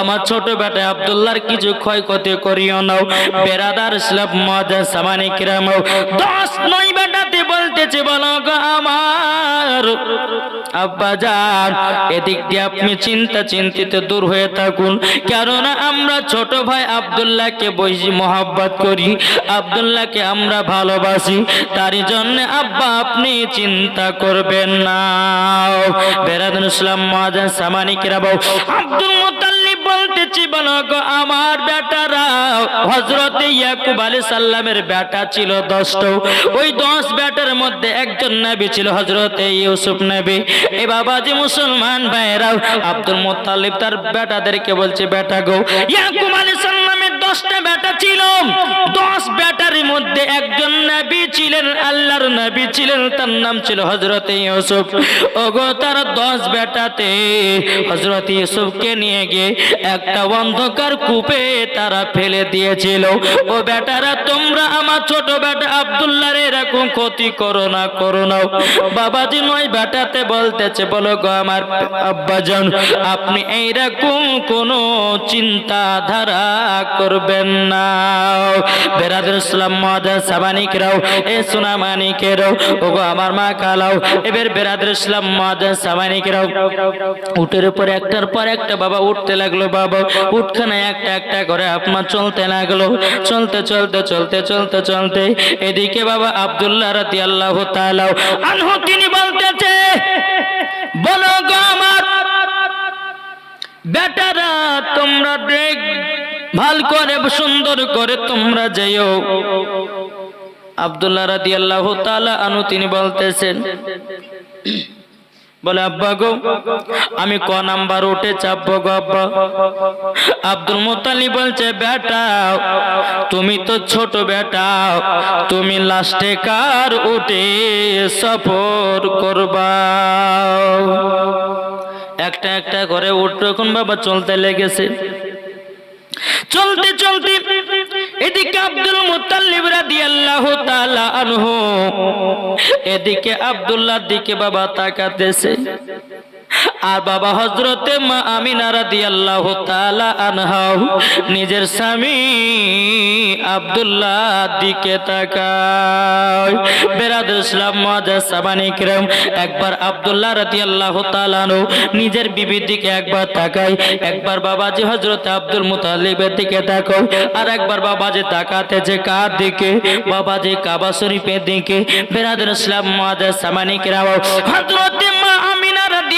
আমার ছোট বেটা আব্দুল্লাহর কিছু ক্ষয়ক্ষতি করিও নাও বেরাদার ইসলাম মজা সামানি কিরাম। দশ নয় বেটাতে বলতেছে, বলো আমার। এদিক দিয়ে আপনি চিন্তা চিন্তিত দূর হয়ে থাকুন। কেননা আমরা ছোট ভাই আব্দুল্লাহকে বৈশি মহাব্বত করি। আব্দুল্লাহকে আমরা ভালোবাসি। তারই জন্য আব্বা, আপনি চিন্তা করবেন না। বেরাদুল ইসলাম মহাজান আব্দুল মুতাল্লিব বলতেছি বলক আমার বেটারা। হজরত ইয়াকুব আলী সাল্লামের বেটা ছিল দশটা ওই দশ বেটার মধ্যে একজন নবী ছিল হজরত ইউসুফ নবী। এই বাবাজি মুসলমান ভাইরাও আব্দুল মুতাল্লিব তার বেটাদেরকে বলছে, বেটা গো, ইয়াকুব আলী সাল্লামের দশটা বেটা ছিল দশ বেটার মধ্যে একজন নবী ছিলেন, আল্লাহর নবী ছিলেন, তার নাম ছিল হজরতে ইউসুফ। ওগো, তার দশ হজরত ইউসুফকে নিয়ে গিয়ে একটা অন্ধকার কূপে তারা ফেলে দিয়েছিল। ও তোমরা আমার ছোট এরকম ক্ষতি করো না করো না। বাবাজি নয় বেটাতে বলতেছে, বলো গো আমার আব্বাজান, আপনি এইরকম কোনো চিন্তাধারা করবেন না। বেরাদুল ইসলাম মহাদা সাবানিকরাও এ সোনা মানিকেরাও ওগো আমার মা কালাও এবার বেরাদুল ইসলাম মহাদা সাবানিকরাও উটের উপর একটার পর একটা বাবা উঠতে লাগল, বাবা। উঠখানে একটা একটা করে আপনার চলতে লাগল। চলতে চলতে চলতে চলতে চলতে এদিকে বাবা আব্দুল্লাহ রাতি আল্লাহ তালাও আনহু তিনি বলতেছে, বলো গো আমার বেটারা, তোমরা দেখ ভালো করে, সুন্দর করে তোমরা যেও আব্দুল্লাহ রাদি আল্লাহ আনু তিনি বলতেছেন, বলে, আব্বা গো, আমি ক নাম্বার উঠে চাপবো গো আব্বা। আব্দুল মুতালি বলছে, বেটা, তুমি তো ছোট বেটা, তুমি লাস্টে কার উঠে সফর করবা? একটা একটা করে উঠবে এখন বাবা চলতে লেগেছে। চলতে চলতে এদিকে আব্দুল মুতাল্লিব রাদিয়াল্লাহু তাআলা আনহু এদিকে আব্দুল্লাহর দিকে বাবা তাকাতেছে। আর বাবা হজরতে মা আমিনা রাদিয়াল্লাহু তাআলা আনহা নিজের স্বামী আব্দুল্লাহ দিকে তাকায়। বেরাদ ইসলাম মাজা সাবানি কিরাম একবার আব্দুল্লাহ রাদিয়াল্লাহু তাআলা আনহু নিজের বিবির দিকে একবার তাকায়। একবার বাবাজি হজরত আব্দুল মুতালিবের দিকে তাকায় আর একবার বাবাজি তাকাতেছে কার দিকে? বাবাজি কাবা শরীফের দিকে। বেরাদ ইসলাম মাজা সাবানি কিরাম হজরতে মা আমিনা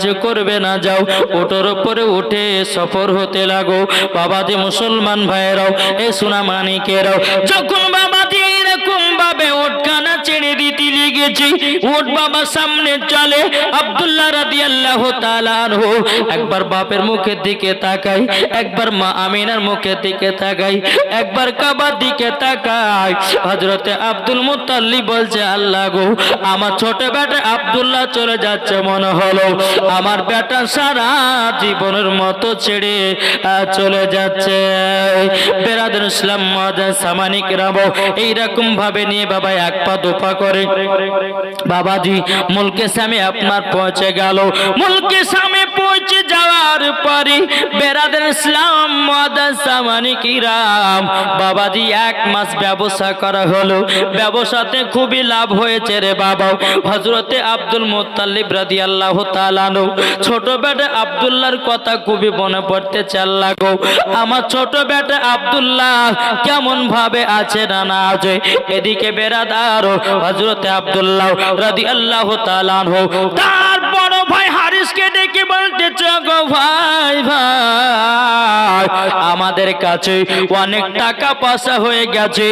কিছু করবে না, যাও। ওটোর উপরে উঠে সফর হতে লাগো। বাবাজি মুসলমান ভাইয়েরাও, এ সুনামানিকেরাও, যখন বাবাজি এরকম ভাবে উঠকানা ছেড়ে লেগেছে ওট বাবা সামনে চলে। আব্দুল্লাহ রাদিয়াল্লাহু তাআলা আনহু, একবার বাপের মুখের দিকে তাকাই, একবার মা আমিনার মুখের দিকে তাকাই, একবার কাবার দিকে তাকাই। হযরতে আব্দুল মুত্তালিব বলছে, আল্লাহ গো, আমার ছোট বেটা আব্দুল্লাহ চলে যাচ্ছে মনে হলো। আমার বেটা সারা জীবনের মতো ছেড়ে চলে যাচ্ছে। বেরাদুল ইসলাম মজা সামানিক রাবো এইরকম ভাবে নিয়ে বাবা এক পা দুপা করে বাবাজি, মুলকে সামে আপনার পৌঁছে গেল। মুলকে সামে পৌঁছে যাওয়ার পরে বেরাদের ইসলাম মজা সামানিক রাম? বাবাজি, এক মাস ব্যবসা করা হলো। ব্যবসাতে খুবই লাভ হয়েছে রে বাবা। হজরতে আব্দুল মোত্তালিব রাদি আল্লাহ তালানো ছোট বেটা আব্দুল্লাহর কথা খুবই মনে পড়তে চাল লাগো। আমার ছোট বেটা আব্দুল্লাহ কেমন ভাবে আছে না না আছে? এদিকে বেরাদার হজরতে আব্দুল্লাহ রাদি আল্লাহ তালানো তার বড় ভাই হারিসকে ডেকে বলতে গো ভাই ভাই, আমাদের কাছে অনেক টাকা পয়সা হয়ে গেছে।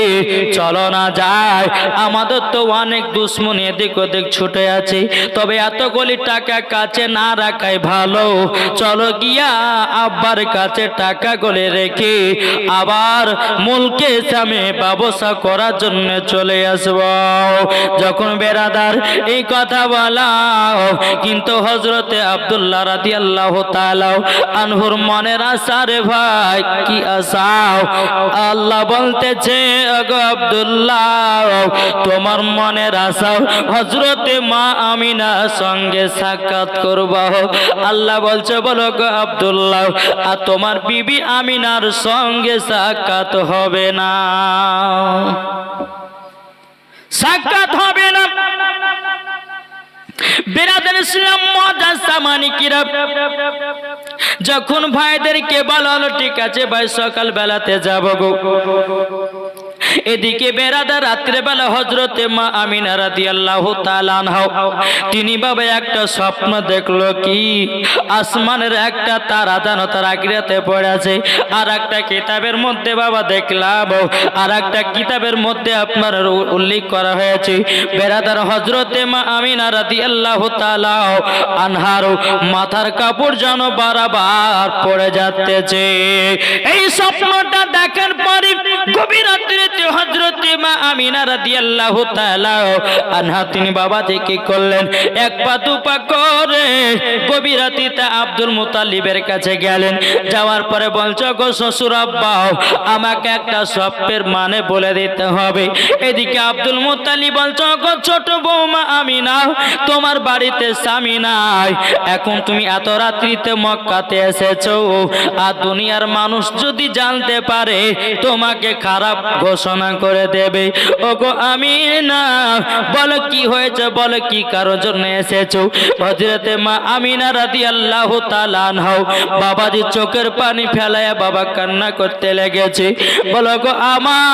চলো না যায় আমাদের তো অনেক দুশ্মনী এদিক ওদিক ছুটে আছে। তবে এতগুলি টাকা কাছে না রাখাই ভালো। চলো গিয়া আব্বার কাছে টাকা গলে রেখে আবার মুলকে সামে ব্যবসা করার জন্য চলে আসব। যখন বেরাদার, এই কথা বলা কিন্তু হজরতে আব্দুল্লাহ রাদি আল্লাহ আনহুর মনের আশা রে ভাই কি আশাও? আল্লাহ বলতেছে আব্দুল্লাহ, তোমার মনের আশাও হজরতে মা আমিনা সঙ্গে সাক্ষাৎ করব। আল্লাহ বলছে, বলো গো আব্দুল্লাহ, আর তোমার বিবি আমিনার সঙ্গে সাক্ষাৎ হবে না। সাক্ষাৎ হবে না। বেরাদের ইসলাম মজা সামানিকিরা যখন ভাইদেরকে বলা হলো, ঠিক আছে ভাই সকাল বেলাতে যাব গো। এদিকে বেড়াদা রাত্রে বেলা হজরতে মা আমিনা রাদি আল্লাহ তিনি বাবা একটা স্বপ্ন দেখল কি? আসমানের একটা তারা জানো তার আগ্রাতে পড়ে আছে। আর একটা কিতাবের মধ্যে বাবা দেখলাম আর একটা কিতাবের মধ্যে আপনার উল্লেখ করা হয়েছে। বেড়াদার হজরতে মা আমিনা রাদি আল্লাহ আনহার মাথার কাপড় যেন বারবার পড়ে যাচ্ছে। এই স্বপ্নটা দেখার পরে গভীর রাত্রিতে হজরতে মা আমিনা রাদিয়াল্লাহু আনহা, তিনি বাবা থেকে করলেন? এক পা দু পা করে আব্দুল মুতালিবের কাছে গেলেন। যাওয়ার পরে বলছো, গো শ্বশুর আব্বা, আমাকে একটা মানে বলে দিতে হবে। এদিকে আব্দুল মুতালিব বলছো, গো ছোট বৌমা আমিনা, তোমার বাড়িতে স্বামী নাই। এখন তুমি এত রাত্রিতে মক্কাতে এসেছ। আর দুনিয়ার মানুষ যদি জানতে পারে, তোমাকে খারাপ ঘোষণা করে দেবে। ওগো আমি না বলো কি হয়েছে, বলো কি কারোর জন্য এসেছ? হজরতে মা আমিনা রাদি আল্লাহ তালানহাও বাবাজি চোখের পানি ফেলায় বাবা কান্না করতে লেগেছে। বলো গো আমার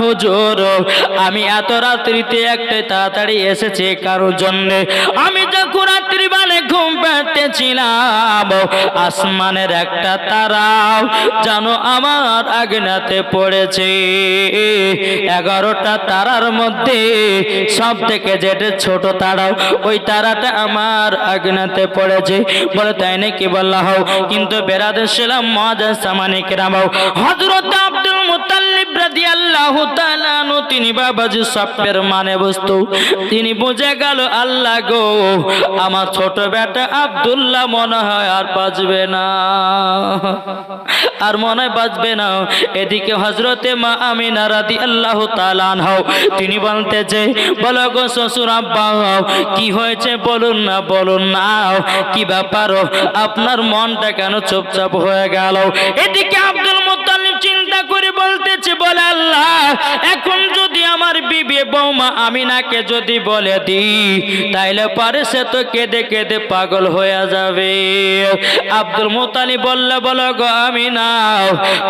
হুজুর, আমি এত রাত্রিতে একটা তাড়াতাড়ি এসেছি কারোর জন্য। আমি যখন রাত্রি মানে ঘুম পেতেছিলাম আসমানের একটা তারাও জানো আমার আগনাতে পড়েছে। এগারোটা তারার মধ্যে সব থেকে যেটা ছোট তারাও, ওই তারাটা আমার আগনাতে পড়েছে। বলে তাই নাকি বললা হও কিন্তু বেড়াতে ছিলাম মজা সামানিক রামাও। হজরত রাদিয়াল্লাহু তাআলা তিনি স্বপ্নের মানে তিনি বুঝে গেল, আল্লাহ গো, আমার ছোট বেটা মনে হয় আর না। আর মনে না। এদিকে হজরতে মা আল্লাহ তালান হও তিনি গো শ্বশুর আব্বা, কি হয়েছে বলুন না বলুন না, কি ব্যাপার? আপনার মনটা কেন চুপচাপ হয়ে গেল? এদিকে আব্দুল করে বলতেছে, বলে আল্লাহ, এখন যদি আমার বিবি বৌমা আমিনাকে যদি বলে দি তাইলে পারে সে তো কেঁদে কেঁদে পাগল হয়ে যাবে। আব্দুল মোতালি বললে, বলো গো আমিনা,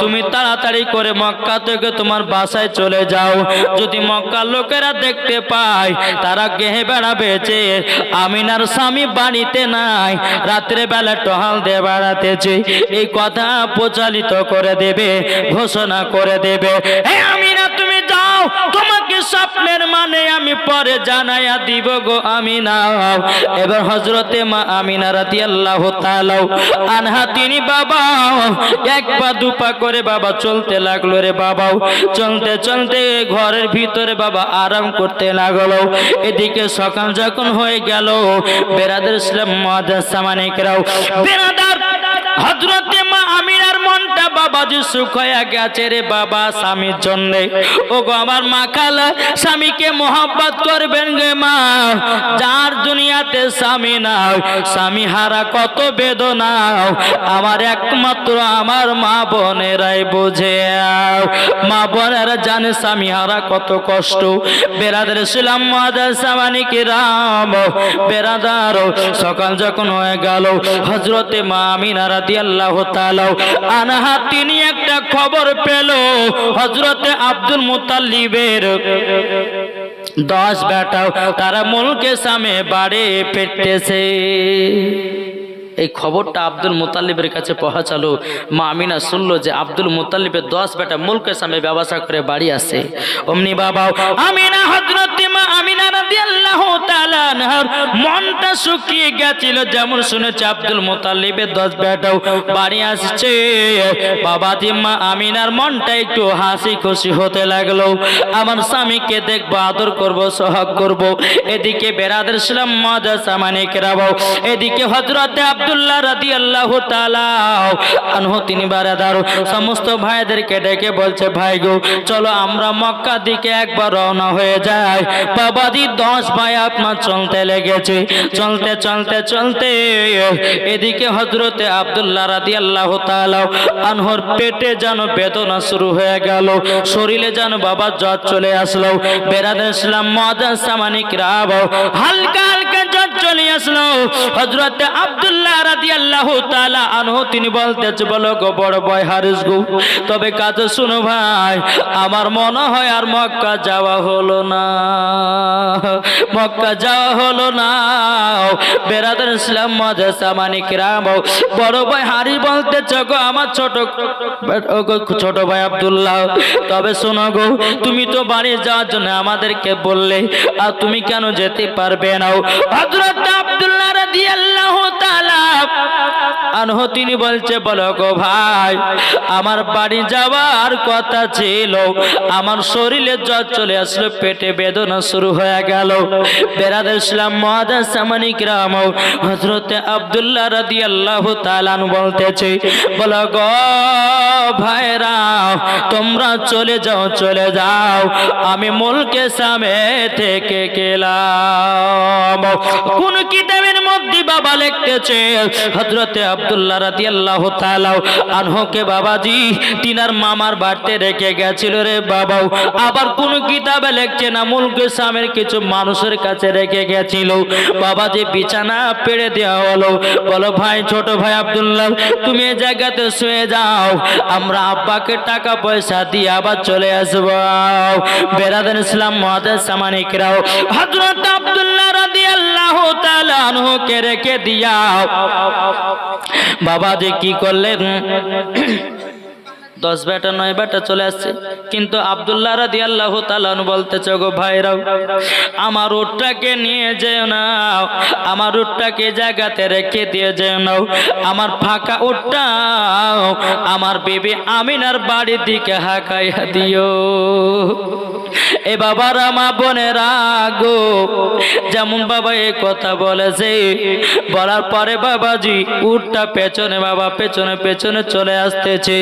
তুমি তাড়াতাড়ি করে মক্কা থেকে তোমার বাসায় চলে যাও। যদি মক্কার লোকেরা দেখতে পায়, তারা গেহে বেড়াবে যে আমিনার স্বামী বাড়িতে নাই, রাত্রে বেলা টহাল দিয়ে বেড়াতেছে। এই কথা প্রচালিত করে দেবে, ঘোষণা করে দেবে। হে আমিনা, তুমি যাও। তোমাকে স্বপ্নের মানে আমি পরে জানাইয়া দিব গো আমিনা। এবার হজরতে মা আমিনা রাতি আল্লাহ আনহা, তিনি বাবা, এক পা দু পা করে বাবা চলতে লাগল রে বাবাও চলতে চলতে ঘরের ভিতরে বাবা আরাম করতে লাগল। এদিকে সকাল যখন হয়ে গেল, বেরাদের ইসলাম মহাদাস সামানিকরাও বেরাদার হজরতে মা আমিনার মনটা বাবা যে হয়ে গেছে রে বাবা স্বামীর জন্য। ও গো আমার মা খালা, স্বামীকে মোহাব্বত করবেন গে মা। যার দুনিয়াতে স্বামী নাও স্বামী হারা কত বেদনা। আমার একমাত্র আমার মা বোনেরাই বোঝে মা বোনেরা জানে স্বামী হারা কত কষ্ট। বেরাদের ছিলাম মাদার সামানিকে রাম বেরাদার, সকাল যখন হয়ে গেল হজরতে মা আমিনা রাদি আল্লাহ আনাহা তিনি একটা খবর পেল হজরতে আব্দুল মুতাল্লিবের দশ বেটাও তারা মুলকে সামে বাড়ে পেটেছে এই খবরটা আব্দুল মুতালিবের কাছে পৌঁছালো। মা আমিনা শুনলো যে আব্দুল মুতালিবের দশ বেটা মুলকের সামনে ব্যবসা করে বাড়ি আসে অমনি বাবা আমিনা হজরত মা আনহার মনটা শুকিয়ে গেছিল। যেমন শুনেছে আব্দুল মুতালিবের দশ বেটাও বাড়ি আসছে। বাবা মা আমিনার মনটা একটু হাসি খুশি হতে লাগল। আমার স্বামীকে দেখব, আদর করব, সোহাগ করব। এদিকে বেরাদের ইসলাম মজা সামানিক রাবো এদিকে হজরতে আব্দুল্লাহ রাদি আল্লাহ আনহু, তিনি বারাদার। সমস্ত ভাইদেরকে ডেকে বলছে, ভাই গো, চলো আমরা মক্কা দিকে একবার রওনা হয়ে যাই। বাবাদি দশ ভাই আপনার চলতে লেগেছে। চলতে চলতে চলতে এদিকে হজরতে আব্দুল্লাহ রাদি আল্লাহ আনহর পেটে যেন বেদনা শুরু হয়ে গেল। শরীরে যেন বাবা জ্বর চলে আসলো। বেরাদের ইসলাম মজা সামানিক রাব। হালকা হালকা জ্বর চলে আসলো। হজরতে আব্দুল্লাহ রাদি আল্লাহ তালা আনহু তিনি বলতেছে, বলো গো বড় বয় হারিস গো, তবে কাজ শুনো ভাই, আমার মনে হয় আর মক্কা যাওয়া হলো না। মক্কা যাওয়া হলো না। বেরাদের ইসলাম মজা সামানিক রাম বড় ভাই হারি বলতে চো আমার ছোট ছোট ভাই আবদুল্লাহ, তবে শোনো গো, তুমি তো বাড়ি যাওয়ার জন্য আমাদেরকে বললে, আর তুমি কেন যেতে পারবে না? হযরত আবদুল্লাহ রাদিয়াল্লাহু তিনি বলছে, বলো গো ভাই, আমার বাড়ি যাওয়ার কথা ছিল। আমার শরীরে জ্বর চলে আসলো, পেটে বেদনা শুরু হয়ে গেল। হজরতে আব্দুল্লাহ রাদিয়াল্লাহু তাআলা আনহু বলতেছে, বলো গো ভাইরা, তোমরা চলে যাও চলে যাও। আমি মুলকে সামে থেকে গেলাম। কোন কিতাবের মধ্যে বাবা লিখতেছে, হযরতে আব্দুল্লাহ রাদিয়াল্লাহু তাআলা আনহুকে, বাবাজি, তিনার মামার বাড়িতে রেখে গেছিল রে বাবাও। আবার কোন কিতাবে লিখছে না, মুলকে সামের কিছু মানুষের কাছে রেখে গেছিল। বাবাজি, বিছানা পেড়ে দেওয়া হলো। বলো, ভাই, ছোট ভাই আব্দুল্লাহ, তুমি এই জায়গাতে শুয়ে যাও। আমরা আব্বাকে টাকা পয়সা দিয়ে আবার চলে আসব। বেরাদান ইসলাম মহাদের সামানিকরাও হজরত আব্দুল্লাহ রাদিয়াল্লাহু তাআলা আনহুকে রেখে দিয়াও। বাবা যে কি করলেন? দশ বেটা, নয় বেটা চলে আসছে। কিন্তু আবদুল্লাহ রাদি আল্লাহ তালান বলতেছে গো ভাইরাও, আমার উটটাকে নিয়ে যেও নাও আমার উটটাকে জায়গাতে রেখে দিয়ে যেও নাও আমার ফাঁকা উটটাও আমার বেবি আমিনার বাড়ির দিকে হাঁকাইয়া দিও। এ বাবার, মা বোনেরা গো, যেমন বাবা এই কথা বলেছে, বলার পরে বাবাজি উটটা পেছনে, বাবা পেছনে পেছনে চলে আসতেছে।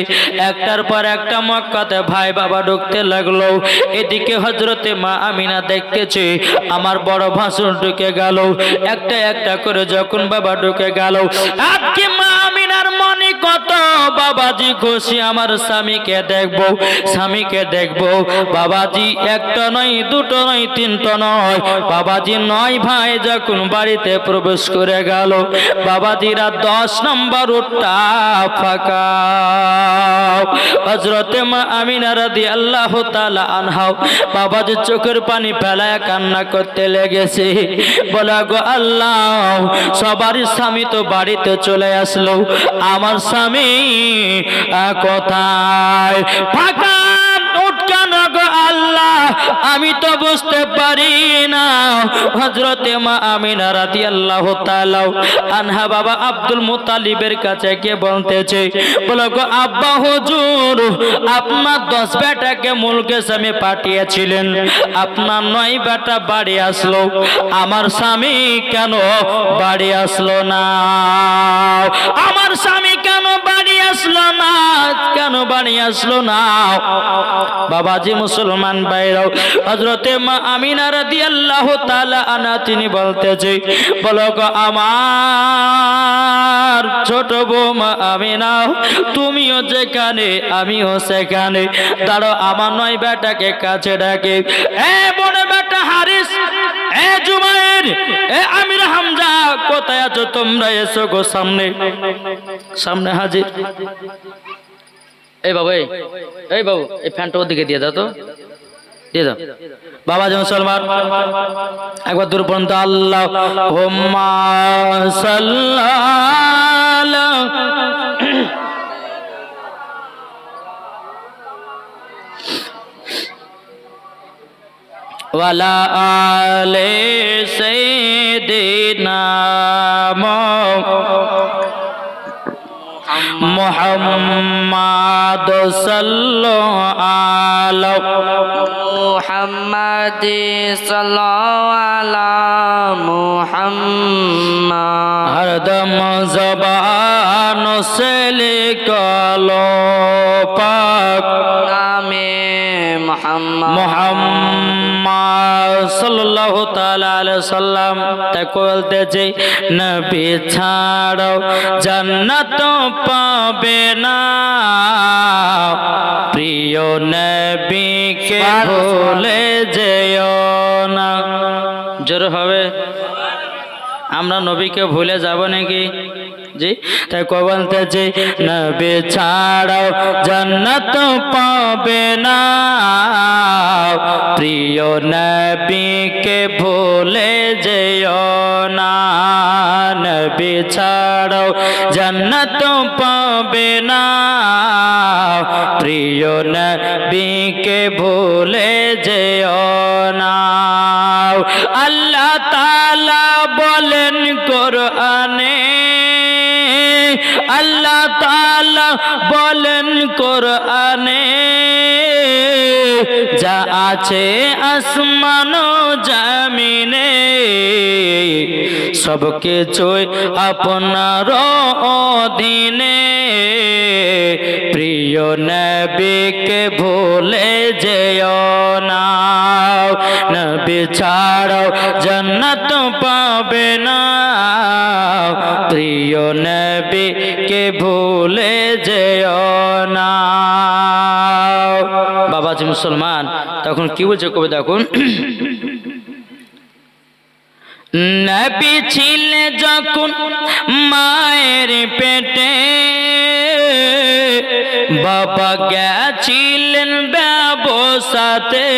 একটার পর একটা মক্কাতে ভাই বাবা ঢুকতে লাগল। এদিকে হজরতে মা আমিনা দেখতেছে, আমার বড় ভাষণ ঢুকে গেল। একটা একটা করে যখন বাবা ঢুকে গেল, আজকে মা আমিনার মনে কত বাবাজি খুশি? আমার স্বামীকে দেখব স্বামীকে দেখব। বাবাজি একটা নয়, দুটো নয়, তিনটা নয়। বাবাজি নয় ভাই যখন বাড়িতে প্রবেশ করে গেল, বাবাজিরা দশ নম্বর উঠটা ফাঁকা। হজরতে মা আমিনা রাদি আল্লাহ তালা আনহাও বাবাজি চোখের পানি ফেলায় কান্না করতে লেগেছে। বলা গো আল্লাহ, সবারই স্বামী তো বাড়িতে চলে আসলো। আমার স্বামী কথায় ফাঁকা উঠকানো গো আল্লাহ? আমি তো বুঝতে পারি না। হজরতে মা আমিনা রাদি আল্লাহ আনহা বাবা আব্দুল মুতালিবের কাছে কে বলতেছে, বলো, গো আব্বা হুজুর, আপনার দশ বেটাকে মুলকে স্বামী পাঠিয়েছিলেন। আপনার নয় বেটা বাড়ি আসলো। আমার স্বামী কেন বাড়ি আসলো না? আমার স্বামী কেন বাড়ি আসলো না কেন বাড়ি আসলো না। বাবাজি মুসলমান ভাইরাও হজরতে মা আমিনা রাদিয়াল্লাহু তাআলা আনা তিনি বলতেছে, বলো গো আমার ছোট বৌমা আমিনা, তুমিও যেখানে, আমিও সেখানে। দাঁড়ো, আমার নয় বেটাকে কাছে ডাকে, এ বড় বেটা হারিস, এ জুমাইর, এ আমির হামজা, কোথায় আছো তোমরা? এসো গো সামনে। সামনে হাজির। এই বাবু, এই এই বাবু, এই ফ্যানটা ওদিকে দিয়ে দাও তো। দিয়ে দাও। বাবা যে মুসলমান একবার দূর পর্যন্ত আল্লাহ হোম্মা ওয়ালা আলে সাইয়্যিদিনা محمد صلى على محمد صلى على محمد. هر دم زبان سلكالو پاک نام محمد. محمد সাল্লাল্লাহু তাআলা আলাইহি সাল্লাম তাই বলতেছে নবী ছাড়ো জান্নাত পাবে না। প্রিয় নবীকে ভুলে যেও না। জোর হবে? আমরা নবীকে ভুলে যাব নাকি? জি, তাই কো বলতেছে নবী ছাড়াও জান্নাত পাবে না। প্রিয় নবীকে ভুলে যেও না। নবী ছাড়াও জান্নাত পাবে না। প্রিয় নবীকে ভুলে যেও না। আল্লাহ আল্লাহ তাআলা বলেন কোরআনে, যা আছে আসমান জামিনে, সব কিছুই আপনার অধীনে। প্রিয় নবীকে ভুলে যেও না, নবী ছাড়াও জান্নাত মুসলমান, তখন কি বলছে কবি দেখুন? নবী ছিলে যখন মায়ের পেটে, বাবা গেছিলেন ব্যবসাতে।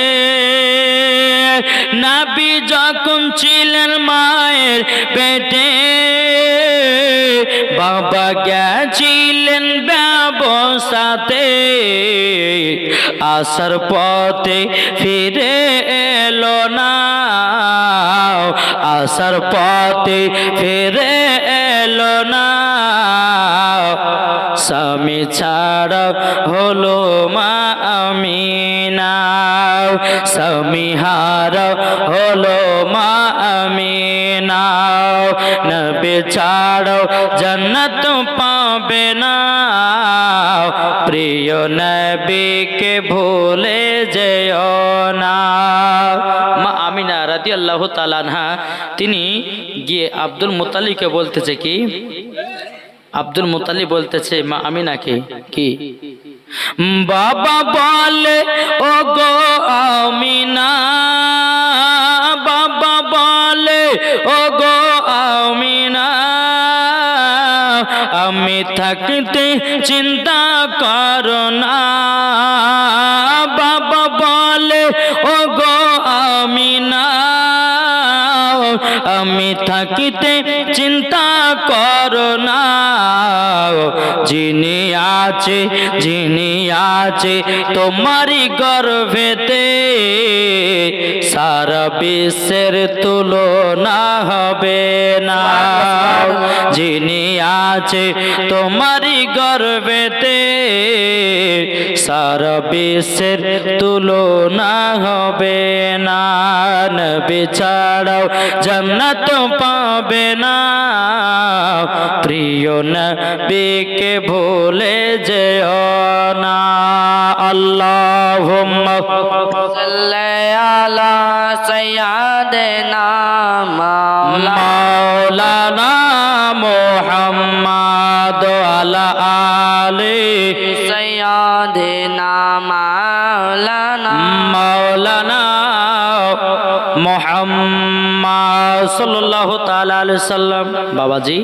নাবি যখন ছিলেন মায়ের পেটে বাবা গেছিলেন ব্যবসাতে আসার পথে ফিরে এলো না। আসার পথে ফিরে এলো না। স্বামী ছাড়া হলো মা আমিনা। স্বামী হারা হলো মা আমিনা। নবে ছাড়ো জন্নত পাবে না। প্রিয় নবীকে ভুলে যেও না। মা আমিনা রাদি আল্লাহ তালানহা তিনি গিয়ে আব্দুল মুতালিকে বলতেছে কি আব্দুল মুতালি বলতেছে, মা আমি নাকি কি? বাবা বলে ও গো আমিনা। বাবা বলে ও গো আমিনা। আমি থাকতে চিন্তা করো না। যিনি আছে, যিনি আছে তোমারই গর্ভেতে। সারা বিশ্বের তুলনা হবে না। যিনি আছে তোমারই গর্ভেতে। সারা বিশ্বের তুলনা হবে না। নবী ছাড়াও জান্নাত পাবে না। প্রিয় নবীকে ভুলে যেও না। আল্লাহ আলা সয়াদ না মাওলানা আলাইহি সাল্লাম। বাবাজি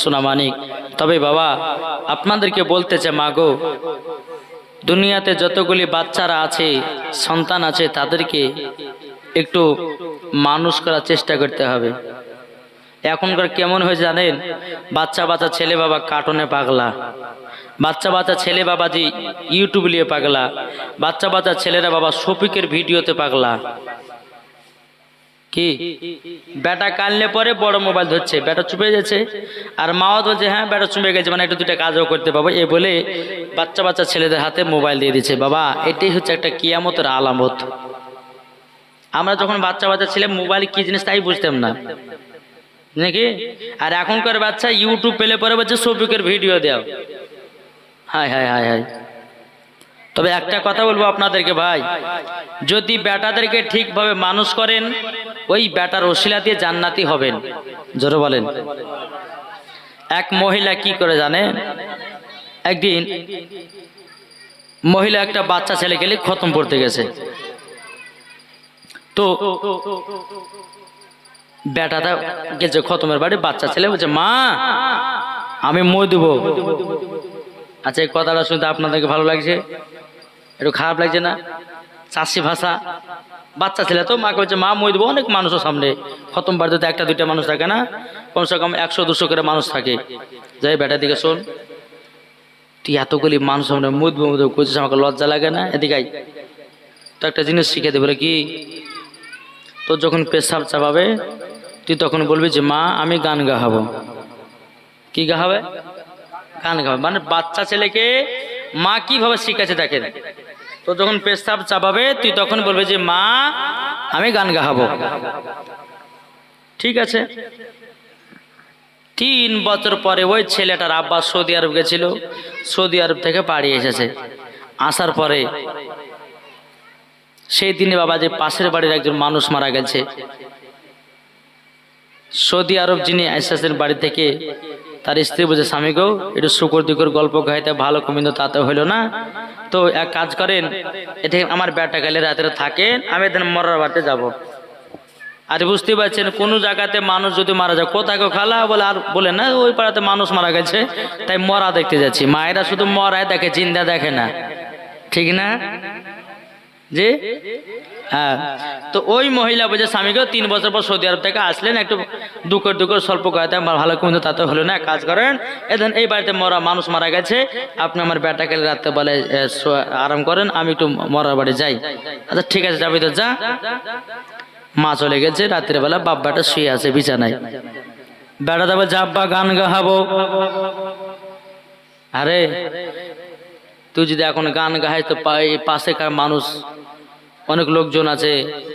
সোনা মানিক তবে বাবা, আপনাদেরকে বলতে চাই মাগো, দুনিয়াতে যতগুলি বাচ্চারা আছে, সন্তান আছে, তাদেরকে একটু মানুষ করার চেষ্টা করতে হবে। এখনকার কেমন হয়ে জানেন? বাচ্চা বাচ্চা ছেলে বাবা কার্টুনে পাগলা। বাচ্চা বাচ্চা ছেলে বাবাজি, ইউটিউব নিয়ে পাগলা। বাচ্চা বাচ্চা ছেলেরা বাবা শফিকের ভিডিওতে পাগলা। কি? বেটা কানলে পরে বড় মোবাইল ধরছে। বেটা চুপে যাচ্ছে আর মাও বলছে হ্যাঁ বেটা চুপে গেছে। মানে একটু দুটা কাজও করতে পাবো। এ বলে বাচ্চা বাচ্চা ছেলেদের হাতে মোবাইল দিয়ে দিচ্ছে। বাবা, এটাই হচ্ছে একটা কিয়ামতের আলামত। আমরা যখন বাচ্চা বাচ্চা ছেলে মোবাইল কি জিনিস তাই বুঝতাম না। নাকি? আর এখনকার বাচ্চা ইউটিউব পেলে পরে বলছে শফিকের ভিডিও দাও। হাই হাই হাই হাই তবে একটা কথা বলব আপনাদেরকে ভাই। যদি বেটাদেরকে ঠিকভাবে মানুষ করেন ওই বেটার ওসিলা দিয়ে জান্নাতি হবেন। জোরে বলেন। এক মহিলা কি করে জানে? একদিন মহিলা একটা বাচ্চা ছেলে গেলে খতম পড়তে গেছে। তো বেটাটা গেছে খতমের বাড়ি, বাচ্চা ছেলে বলছে, মা, আমি মই দেবো। আচ্ছা এই কথাটা শুনতে আপনাদেরকে ভালো লাগছে? একটু খারাপ লাগছে না? চাষি ভাষা বাচ্চা ছেলে তো মাকে বলছে মা মই দেবো অনেক মানুষের সামনে। খতম বাড়িতে একটা, দুইটা মানুষ থাকে না? কমসে কম একশো, দুশো করে মানুষ থাকে। যাই বেটার দিকে শোন। তুই এতগুলি মানুষ সামনে মুদবো মুদবো করছিস আমাকে লজ্জা লাগে না? এদিকে তো একটা জিনিস শিখে দেবে কি, তোর যখন পেশাব চাপাবে, তুই তখন বলবি যে, মা, আমি গান গাহাবো। কি গাহাবে? গান গাবে মানে বাচ্চা ছেলেকে মা কীভাবে শিখাচ্ছে দেখেন? তো যখন পেশাব চাপাবে, তুই তখন বলবে যে, মা, আমি গান গাহাবো। ঠিক আছে। তিন বছর পরে ওই ছেলেটার আব্বা সৌদি আরব গেছিল, সৌদি আরব থেকে পাড়ি এসেছে। আসার পরে সেই দিনে বাবা যে পাশের বাড়ির একজন মানুষ মারা গেছে। সৌদি আরব যিনি এসেছেন বাড়ি থেকে তার স্ত্রী বলছে স্বামীকেও একটু শুকর দুকর গল্প গাইতে ভালো কমিন্দ তাতে হইল না। তো এক কাজ করেন, এতে আমার বেটা গেলে রাতে থাকেন আমি এদিন মরার বাড়িতে যাব। আর বুঝতে পারছেন, কোনো জায়গাতে মানুষ যদি মারা যায়, কোথায় খালা? বলে, আর বলে না, ওই পাড়াতে মানুষ মারা গেছে, তাই মরা দেখতে যাচ্ছি। মায়েরা শুধু মরায় দেখে, জিন্দা দেখে না। ঠিক না? যে হ্যাঁ। তো ওই মহিলা বলছে স্বামীকেও তিন বছর পর সৌদি আরব থেকে আসলেন, একটু দুকর দুকর স্বল্প আমার ভালো কিন্তু তাতে হলো না কাজ করেন এদিন এই বাড়িতে মরা মানুষ মারা গেছে, আপনি আমার বেটাকে বলে আরাম করেন, আমি একটু মরার বাড়ি যাই। আচ্ছা ঠিক আছে, যাবি তো, যা। মা চলে গেছে রাত্রে বেলা বাব্বাটা শুয়ে আছে বিছানায়। বেড়া দেবো জাব্বা গান গাহাবো। আরে, তুই যদি এখন গান গাহাই তো পাশে কার মানুষ অনেক লোকজন আছে,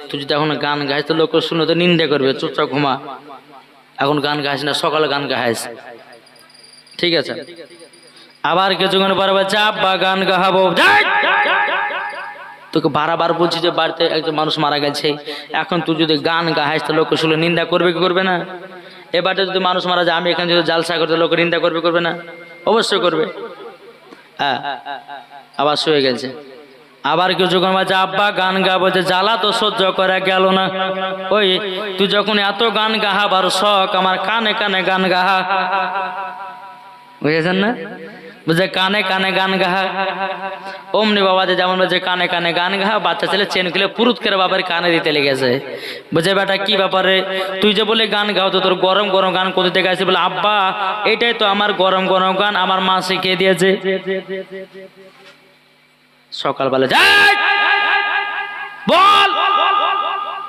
তুই যদি এখন গান গাইস, তো লোক শুনে তো নিন্দে করবে চুপচাপ ঘুমা। এখন গান গাইস না, সকালে গান গাইস। ঠিক আছে? আবার কিছুক্ষণ পরে বলছে আব্বা, গান গাহাবো। তোকে বারবার বলছি যে, বাড়িতে একজন মানুষ মারা গেছে। এখন তুই যদি গান গাইস তো লোক শুনে নিন্দা করবে কি করবে না? এবারে যদি মানুষ মারা যায়, আমি এখানে যদি জালসা করতে লোক নিন্দা করবে করবে না? অবশ্যই করবে। হ্যাঁ আবার শুয়ে গেছে। আবার কিছুক্ষণ বাজে আব্বা, গান গা, বলছে, জ্বালা তো সহ্য করা গেল না। ওই, তুই যখন এত গান গাহাবার শখ, আমার কানে কানে গান গাহা। বুঝেছেন না? বুঝে কানে কানে গান গাহা। অমনি বাবা যে যেমন বলছে, কানে কানে গান গাহা। বাচ্চা ছেলে চেন খুলে পুরুত করে বাবার কানে দিতে লেগেছে। বুঝে বেটা, কি ব্যাপারে তুই যে বলে গান গাও তো তোর গরম গরম গান কোথা থেকে আসে? বলে, আব্বা, এটাই তো আমার গরম গরম গান, আমার মা শিখিয়ে দিয়েছে। সকালবেলা যাই বল।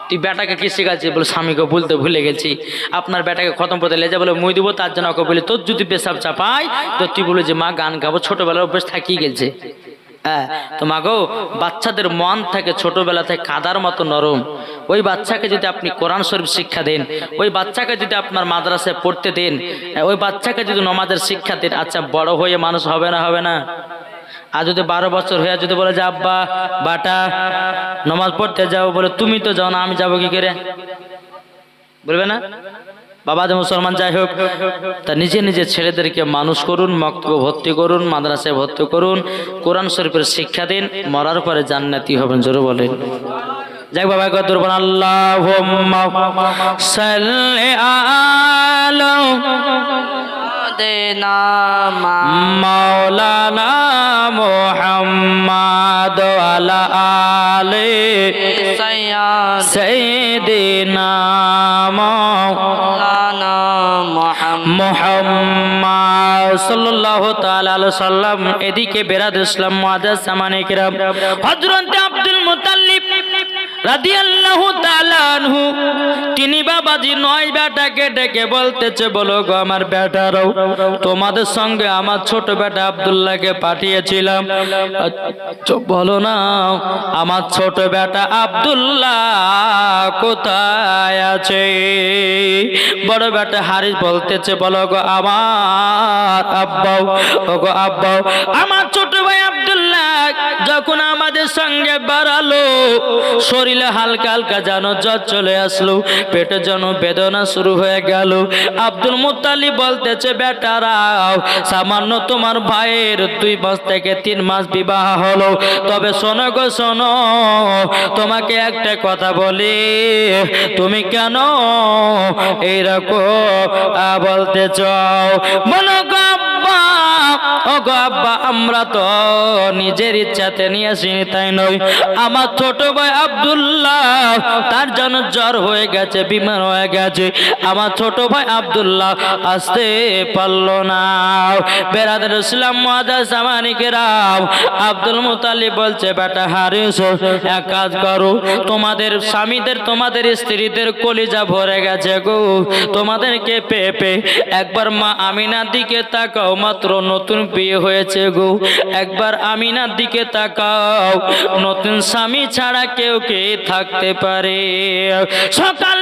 তুই বেটাকে কি শেখাচ্ছিস? বলে, স্বামীকে বলতে ভুলে গেছি। আপনার বেটাকে খতম করতে লেজে বলে, মুই দিব, তার জন্য ওকে বলে, তোর যদি পেশাব চাপাই, তো তুই বলে যে, মা, গান গাবো। ছোটবেলার অভ্যেস থাকিয়ে গেছে। হ্যাঁ তো মাগো বাচ্চাদের মন থাকে ছোটবেলা থেকে কাদার মতো নরম। ওই বাচ্চাকে যদি আপনি কোরআন শরীফ শিক্ষা দেন, ওই বাচ্চাকে যদি আপনার মাদ্রাসায় পড়তে দেন, ওই বাচ্চাকে যদি নমাজের শিক্ষা দেন আচ্ছা বড় হয়ে মানুষ হবে না হবে না? আর যদি বারো বছর হয়ে যদি বলে যে, আব্বা, বাটা, নমাজ পড়তে যাও, বলে, তুমি তো যাও না, আমি যাব কি করে? বলবে না? বাবা যে মুসলমান, যাই হোক, তা নিজে নিজে ছেলেদেরকে মানুষ করুন, মক্তব্য ভর্তি করুন, মাদ্রাসায় ভর্তি করুন, কোরআন শরীফের শিক্ষা দিন, মরার পরে জান্নাতি হবেন, জোরে বলেন। যাক বাবা কত আল্লাহ মদিনা মাওলানা মোহাম্মদ আলা আলে সৈদিনা মাওলানা মোহাম্মদ। সাল্লাল্লাহু তাআলা আলাইহি সাল্লাম এদিকে বেরাদ ইসলাম মুআজ্জাজ সামানিকরাম আব্দুল তিনি বাবাজি নয় বেটাকে ডেকে বলতেছে বলো গো আমার তোমাদের সঙ্গে আমার ছোট বেটা আব্দুল্লাহকে পাঠিয়েছিলাম। আচ্ছা, বলো না আমার ছোট বেটা কোথায় আছে? বড় বেটা হারিস বলতেছে বলো গো আমার আব্বাও গো আব্বাও আমার ছোট যখন আমাদের সঙ্গে বাড়ালো, শরীরে হালকা হালকা যেন জ্বর চলে আসলো, পেটে যেন বেদনা শুরু হয়ে গেল। আব্দুল মুতালি বলতেছে বেটারাও সামান্য তোমার ভাইয়ের দুই মাস থেকে তিন মাস বিবাহ হলো। তবে শোনো গো, শোনো, তোমাকে একটা কথা বলি। তুমি কেন এইরকম বলতে চাও? মনে ও গো আব্বা, আমরা তো নিজের ইচ্ছাতে নিয়ে আসিনি তাই নই। আমার ছোট ভাই আব্দুল্লাহ, তার যেন জ্বর হয়ে গেছে, বিমার হয়ে গেছে। আমার ছোট ভাই আব্দুল্লাহ, আসতে পারল না। বেড়াদের ইসলাম মহাদা সামানিকে রাম। আব্দুল মুতালিব বলছে, বেটা হারিস এক কাজ করো, তোমাদের স্বামীদের, তোমাদের স্ত্রীদের কলিজা ভরে গেছে গো। তোমাদেরকে পেয়ে একবার মা আমিনার দিকে তাকাও, মাত্র নতুন বিয়ে হয়েছে গো। একবার আমিনার দিকে তাকাও। নতুন স্বামী ছাড়া কেউ কে থাকতে পারে। সকাল